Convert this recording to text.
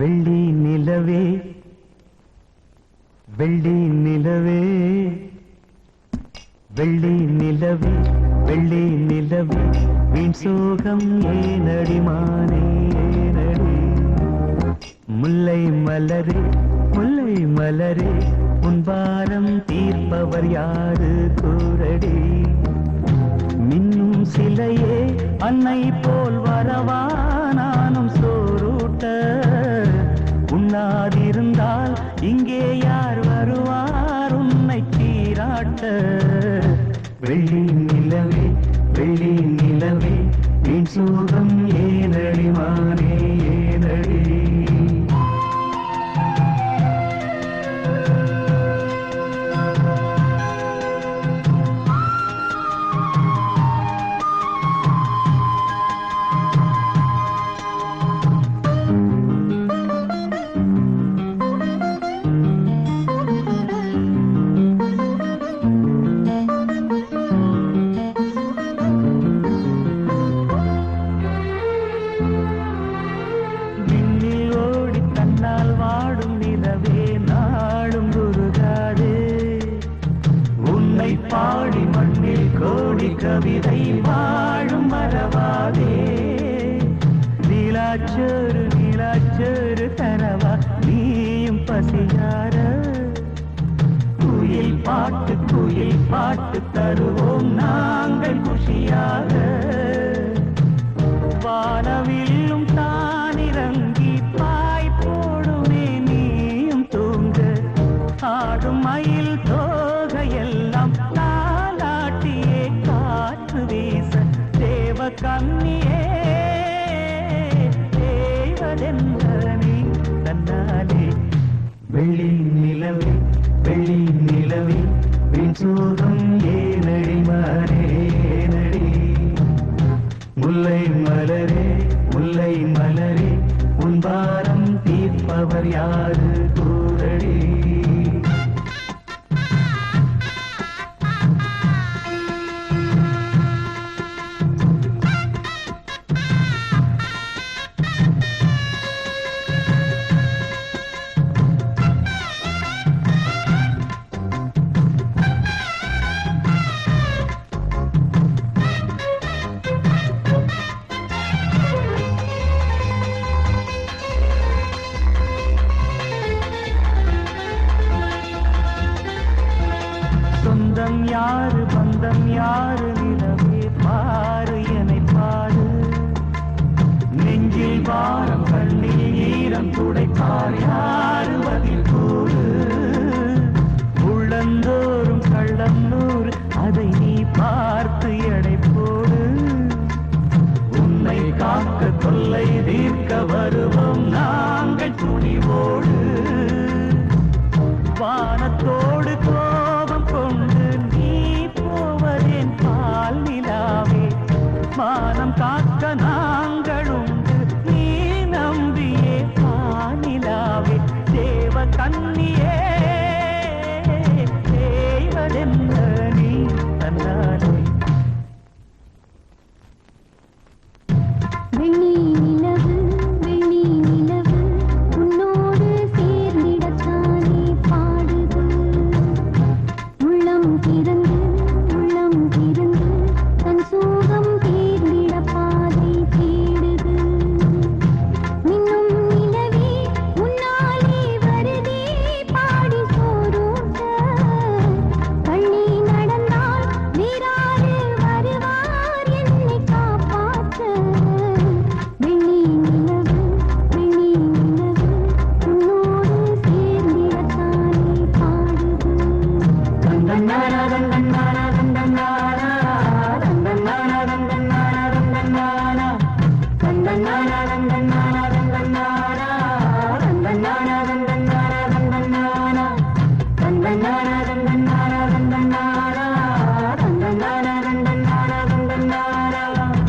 வெள்ளி நிலவே வெள்ளி நிலவே வெள்ளி நிலவே வெள்ளி நிலவே. வீண் சோகம் ஏனடிமானே ஏனடி? முல்லை மலரே முல்லை மலரே உன்பாரம் தீர்ப்பவர் யாரு கூறடி? மின்னும் சிலையே அன்னை போல் வரவா இங்கே யார் வருவார்? உன்னை சீராட்ட. வெள்ளி நிலவே வெள்ளி நிலவே வீண் சோகம் ஏனடிவார் கவிதை வாழும் மறவாதே. நீலாச்சோறு நீலாச்சோறு தரவா நீயும் பசியார. குயில் பாட்டு குயில் பாட்டு தருவோம் நாங்கள் குஷியாக. வானவில்லும் தானிறங்கி பாய் போடுமே நீயும் தூங்க. ஆடும் மயில் தேவ கண்ணியே தன்னாலே. வெள்ளி நிலவே வெள்ளி நிலவே வீண் ஏனடி மாறே ஏனடி. முல்லை மலரே முல்லை மலரே உன் பாரம் தீர்ப்பவர் யாரு கூறடி. சொந்தம் யாரு பந்தம் யாரு நிலவே பாரு என்னை பாரு. நெஞ்சில் பாரம் கண்ணில் ஈரம் துடைப்பார் யாரு பதில் கூறு? உள்ளந்தோறும் கள்ளம் அதை நீ பார்த்து எடை போடு. உன்னை காக்க தொல்லை தீர்க்க வரும்